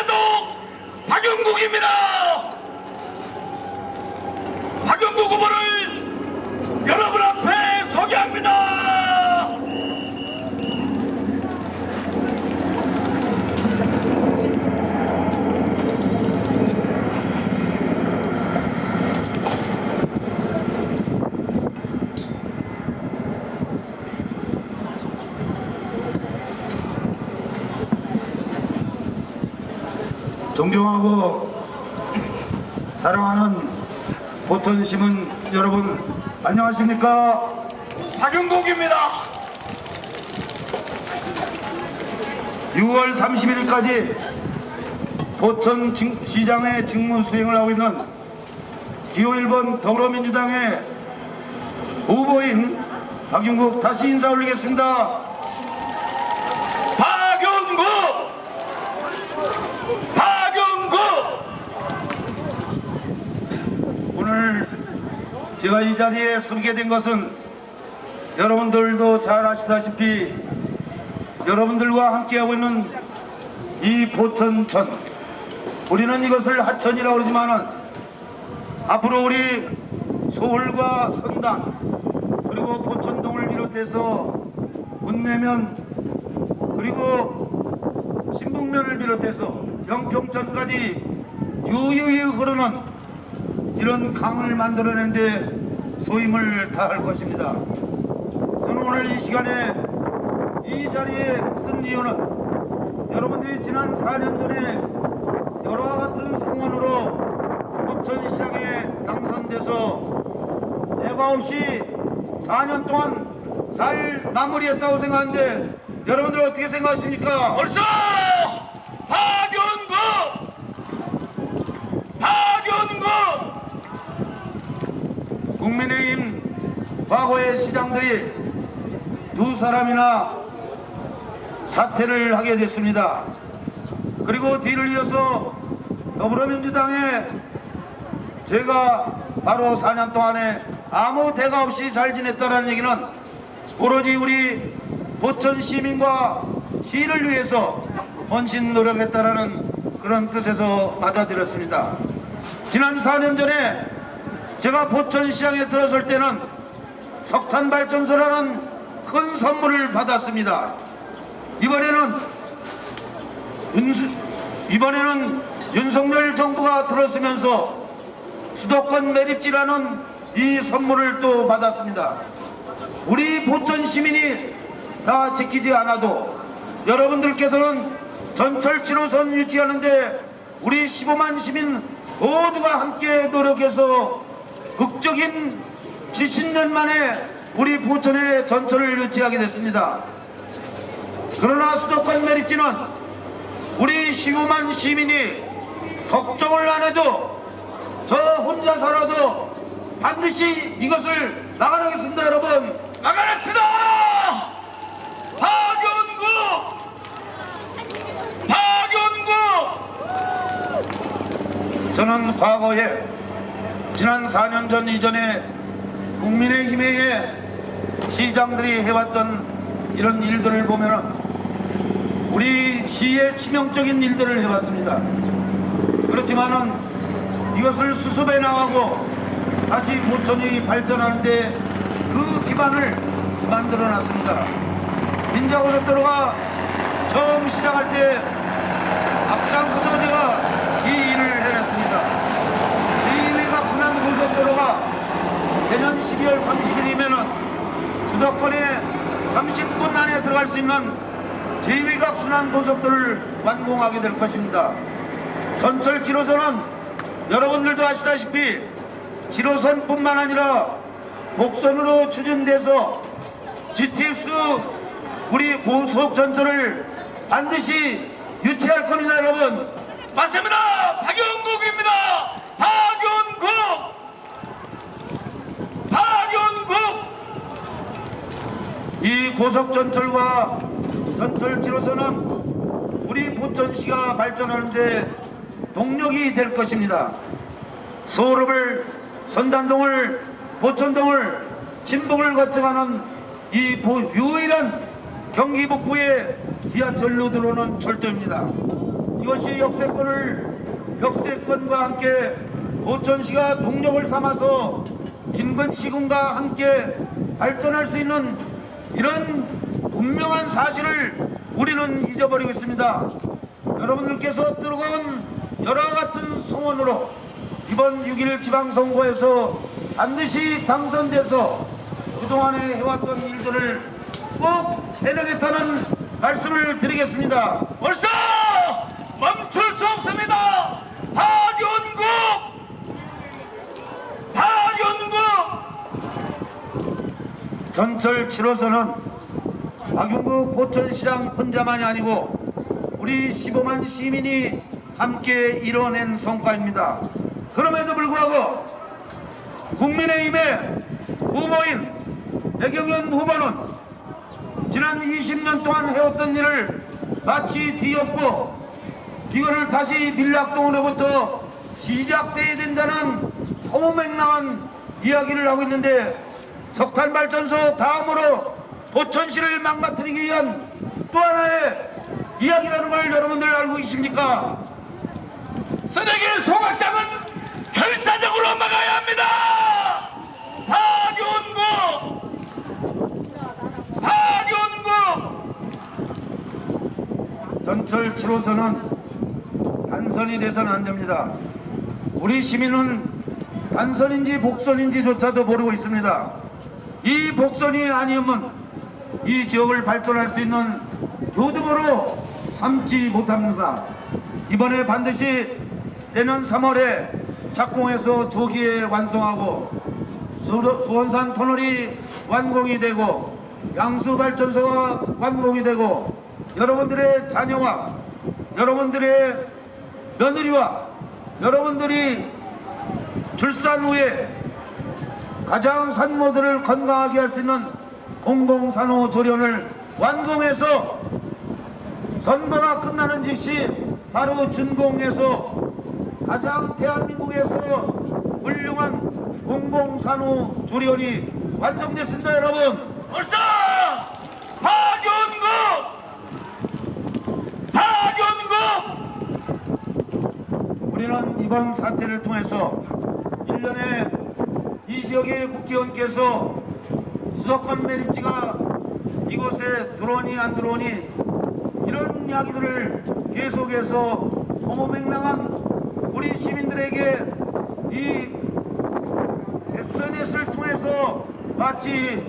두 쪽이라도 박용국입니다. 박용국 후보를 여러분 앞에 소개합니다. 존경하고 사랑하는 보천 시민 여러분 안녕하십니까? 박용국입니다. 6월 30일까지 보천 직- 시장의 직무 수행을 하고 있는 기호 1번 더불어민주당의 후보인 박용국 다시 인사 올리겠습니다. 박용국! 박용국! 오늘 제가 이 자리에 서게 된 것은 여러분들도 잘 아시다시피 여러분들과 함께하고 있는 이 보천천. 우리는 이것을 하천이라고 그러지만은 앞으로 우리 서울과 선당 그리고 보천동을 비롯해서 문내면 그리고 신북면을 비롯해서 영평천까지 유유히 흐르는 이런 강을 만들어낸데 소임을 다할 것입니다. 저는 오늘 이 시간에 이 자리에 쓴 이유는 여러분들이 지난 4년 전에 여러와 같은 승원으로 부천시장에 당선돼서 예과 없이 4년 동안 잘 마무리했다고 생각하는데 여러분들 어떻게 생각하십니까? 벌써 박용국! 박용국! 국민의힘 과거의 시장들이 두 사람이나 사퇴를 하게 됐습니다. 그리고 뒤를 이어서 더불어민주당에 제가 바로 4년 동안에 아무 대가 없이 잘 지냈다는 얘기는 오로지 우리 보천 시민과 시를 위해서 헌신 노력했다라는 그런 뜻에서 받아들였습니다. 지난 4년 전에 제가 보천시장에 들어설 때는 석탄 발전소라는 큰 선물을 받았습니다. 이번에는 윤수, 이번에는 윤석열 정부가 들어서면서 수도권 매립지라는 이 선물을 또 받았습니다. 우리 보천 시민이 다 지키지 않아도 여러분들께서는 전철 7호선 유치하는데 우리 15만 시민 모두가 함께 노력해서 극적인 70년 만에 우리 보천에 전철을 유치하게 됐습니다. 그러나 수도권 메리지는 우리 15만 시민이 걱정을 안 해도 저 혼자서라도 반드시 이것을 나가겠습니다 여러분 나가랍시다! 박용국! 박용국! 저는 과거에 지난 4년 전 이전에 국민의힘의 시장들이 해왔던 이런 일들을 보면은 우리 시의 치명적인 일들을 해왔습니다. 그렇지만은 이것을 수습해 나가고 다시 보천이 발전하는데 그 기반을 만들어 놨습니다. 민자고속도로가 처음 시작할 때 앞장서서 제가 이 일을 해냈습니다. 제2외곽 순환 고속도로가 내년 12월 30일이면은 수도권에 30분 안에 들어갈 수 있는 제2외곽 순환 고속도로를 완공하게 될 것입니다. 전철 7호선은 여러분들도 아시다시피 7호선뿐만 아니라 복선으로 추진돼서 GTX 우리 고속 전철을 반드시 유치할 겁니다, 여러분. 맞습니다! 박용국! 박용국! 이 고속 전철과 전철 7호선은 우리 보천 보천시가 발전하는데 동력이 될 것입니다. 서울읍을 선단동을 보천동을 진북을 거쳐가는 이 보- 유일한 경기 북부의 지하철로 들어오는 철도입니다. 이것이 역세권을 역세권과 함께 보천시가 동력을 삼아서 인근 시군과 함께 발전할 수 있는 이런 분명한 사실을 우리는 잊어버리고 있습니다. 여러분들께서 뜨거운 여러 같은 성원으로 이번 6.1 지방선거에서 반드시 당선돼서 그동안에 해왔던 일들을 꼭 해내겠다는 말씀을 드리겠습니다. 벌써 멈출 수 없습니다. 박윤국! 박윤국! 전철 7호선은 박용국 보천시장 혼자만이 아니고 우리 15만 시민이 함께 이뤄낸 성과입니다. 그럼에도 불구하고 국민의힘의 후보인 배경현 후보는 지난 20년 동안 해왔던 일을 마치 뒤엎고 이거를 다시 밀락동으로부터 시작돼야 된다는 허무맹랑한 이야기를 하고 있는데 석탄 발전소 다음으로 보천시를 망가뜨리기 위한 또 하나의 이야기라는 걸 여러분들 알고 계십니까? 쓰레기 소각장은 결사적으로 막아야 합니다. 박윤국! 박윤국! 전철 7호선은 단선이 돼서는 안 됩니다. 우리 시민은 단선인지 복선인지조차도 모르고 있습니다. 이 복선이 아니면 이 지역을 발전할 수 있는 교두보로 삼지 못합니다. 이번에 반드시 내년 3월에 착공해서 조기에 완성하고 수- 수원산 터널이 완공이 되고 양수발전소가 완공이 되고 여러분들의 자녀와 여러분들의 며느리와 여러분들이 출산 후에 가장 산모들을 건강하게 할 수 있는 공공산후 조련을 완공해서 선거가 끝나는 즉시 바로 준공해서 가장 대한민국에서 훌륭한 공공산후 조련이 완성됐습니다 여러분 벌써 박윤국! 박윤국! 우리는 이번 사태를 통해서 1년에 이 지역의 국회의원께서 수도권 메리츠가 이곳에 들어오니 안 들어오니 이런 이야기들을 계속해서 허무맹랑한 우리 시민들에게 이 SNS를 통해서 마치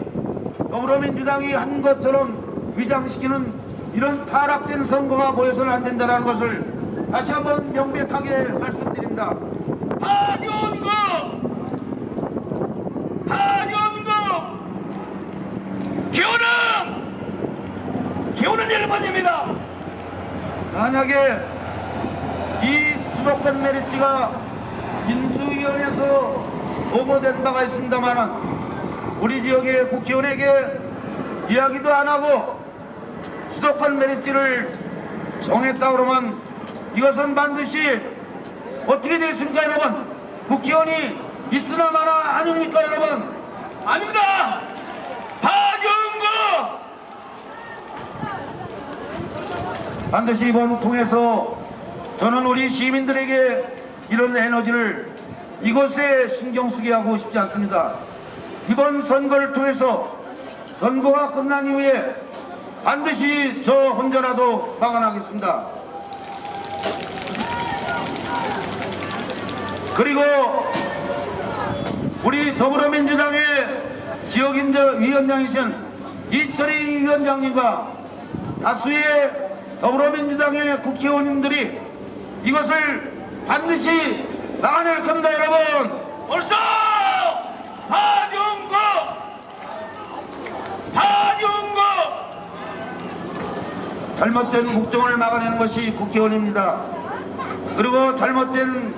더불어민주당이 한 것처럼 위장시키는 이런 타락된 선거가 보여서는 안 된다는 것을 다시 한번 명백하게 말씀드립니다. 31번입니다. 만약에 이 수도권 메리츠가 인수위원회에서 보고된 바가 있습니다만 우리 지역의 국회의원에게 이야기도 안 하고 수도권 메리츠를 정했다 그러면 이것은 반드시 어떻게 되겠습니까 여러분? 국회의원이 있으나 마나 아닙니까 여러분? 아닙니다. 파견 반드시 이번 통해서 저는 우리 시민들에게 이런 에너지를 이곳에 신경 쓰게 하고 싶지 않습니다. 이번 선거를 통해서 선거가 끝난 이후에 반드시 저 혼자라도 막아나겠습니다. 그리고 우리 더불어민주당의 지역인저 위원장이신 이철희 위원장님과 다수의 더불어민주당의 국회의원님들이 이것을 반드시 막아낼 겁니다 여러분 벌써 박윤국! 박윤국! 잘못된 국정을 막아내는 것이 국회의원입니다 그리고 잘못된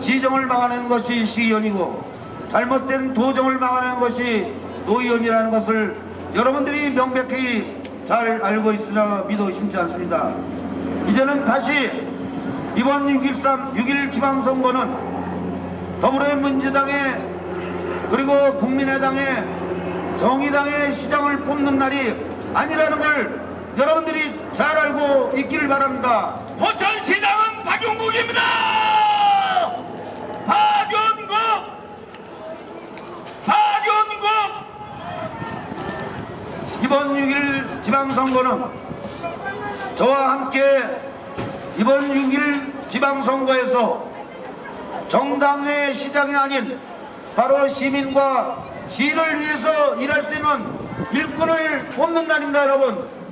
시정을 막아내는 것이 시의원이고 잘못된 도정을 막아내는 것이 노의원이라는 것을 여러분들이 명백히 잘 알고 있으나 믿어 심지 않습니다 이제는 다시 이번 6.13 6.1 지방선거는 더불어민주당의 그리고 국민의당의 정의당의 시장을 뽑는 날이 아니라는 걸 여러분들이 잘 알고 있기를 바랍니다. 포천시장은 박용국입니다. 박용국, 박용국. 이번 6.1 지방선거는 저와 함께 이번 6.1 지방선거에서 정당의 시장이 아닌 바로 시민과 시를 위해서 일할 수 있는 일꾼을 뽑는 날입니다 여러분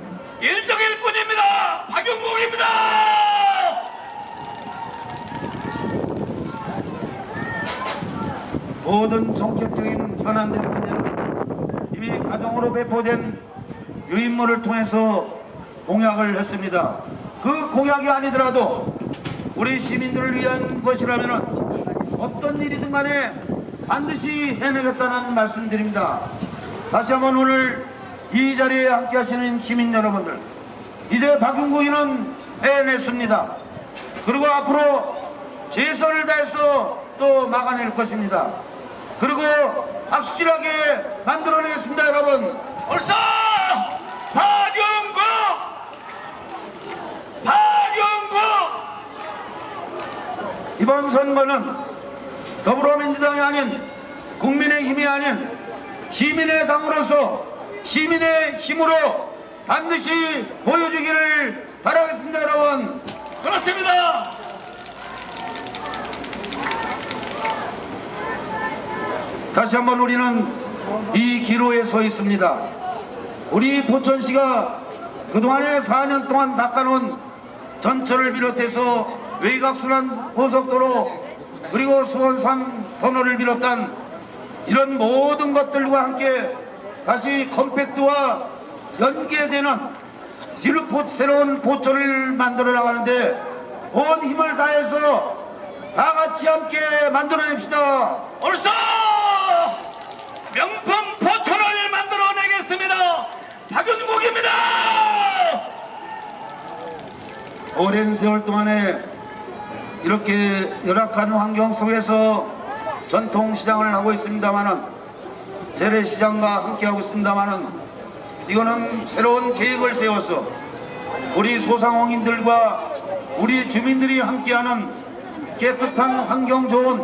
일등 일꾼입니다. 박용국입니다. 모든 정책적인 문제는 이미 가정으로 배포된 유인물을 통해서 공약을 했습니다. 그 공약이 아니더라도 우리 시민들을 위한 것이라면 어떤 일이든 간에 반드시 해내겠다는 말씀드립니다. 다시 한번 오늘 이 자리에 함께 하시는 시민 여러분들 이제 박용국이는 해냈습니다. 그리고 앞으로 최선을 다해서 또 막아낼 것입니다. 그리고 확실하게 만들어내겠습니다, 여러분. 얼싸 박용국, 박용국. 이번 선거는 더불어민주당이 아닌 국민의 힘이 아닌 시민의 당으로서 시민의 힘으로 반드시 보여주기를 바라겠습니다, 여러분. 그렇습니다. 다시 한번 우리는 이 기로에 서 있습니다. 우리 포천시가 그동안에 4년 동안 닦아놓은 전철을 비롯해서 외곽순환 고속도로 그리고 수원산 터널을 비롯한 이런 모든 것들과 함께 다시 컴팩트와 연계되는 새로운 포천을 만들어 나가는데 온 힘을 다해서 다 같이 함께 만들어냅시다. 얼싸 명품 포천을 만들어내겠습니다. 박용국입니다. 오랜 세월 동안에 이렇게 열악한 환경 속에서 전통시장을 하고 있습니다만은 재래시장과 함께하고 있습니다만은 이거는 새로운 계획을 세워서 우리 소상공인들과 우리 주민들이 함께하는 깨끗한 환경 좋은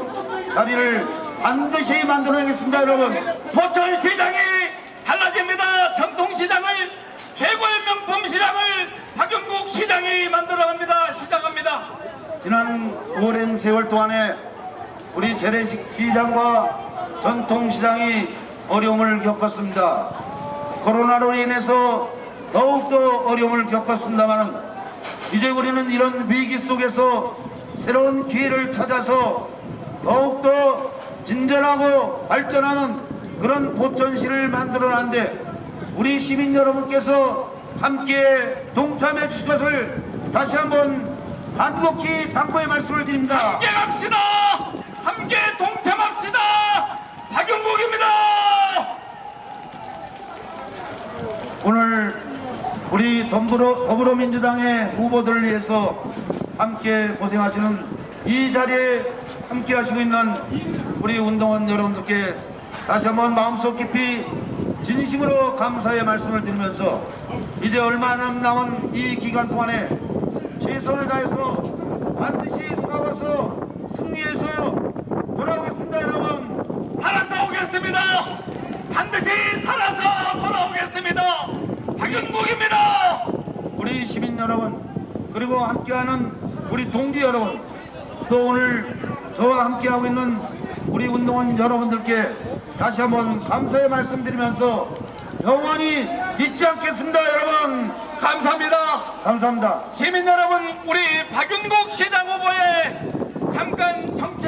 자리를 반드시 만들어내겠습니다 여러분 포천시장이 달라집니다. 전통시장을 최고의 명품 시장을 박용국 시장이 만들어갑니다. 시작합니다. 지난 오랜 세월 동안에 우리 재래시장과 전통시장이 어려움을 겪었습니다. 코로나로 인해서 더욱더 어려움을 겪었습니다만 이제 우리는 이런 위기 속에서 새로운 기회를 찾아서 더욱더 진전하고 발전하는 그런 포천시를 만들어놨는데 우리 시민 여러분께서 함께 동참해 주실 것을 다시 한번 간곡히 당부의 말씀을 드립니다. 함께 갑시다. 함께 동참합시다. 박용국입니다. 오늘 우리 더불어, 더불어민주당의 후보들을 위해서 함께 고생하시는 이 자리에 함께 하시고 있는 우리 운동원 여러분들께 다시 한번 마음속 깊이 진심으로 감사의 말씀을 드리면서 이제 얼마 안 남은 이 기간 동안에 최선을 다해서 반드시 싸워서 승리해서 돌아오겠습니다 여러분 살아서 오겠습니다. 반드시 살아서 돌아오겠습니다. 박용국입니다. 우리 시민 여러분 그리고 함께하는 우리 동지 여러분 또 오늘 저와 함께하고 있는 우리 운동원 여러분들께 다시 한번 감사의 말씀드리면서 영원히 잊지 않겠습니다 여러분 감사합니다. 감사합니다 시민 여러분, 우리 박윤국 시장 후보의 잠깐 정책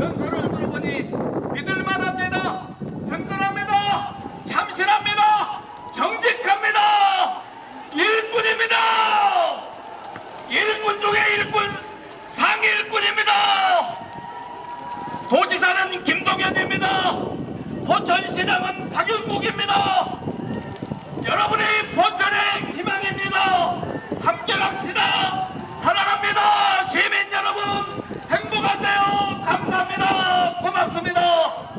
연설을 들어보니 믿을만합니다. 든든합니다. 참신합니다. 정직합니다. 일꾼입니다. 일꾼 중에 포천시장은 박윤국입니다. 여러분이 포천의 희망입니다. 함께 갑시다. 사랑합니다. 시민 여러분 행복하세요. 감사합니다. 고맙습니다.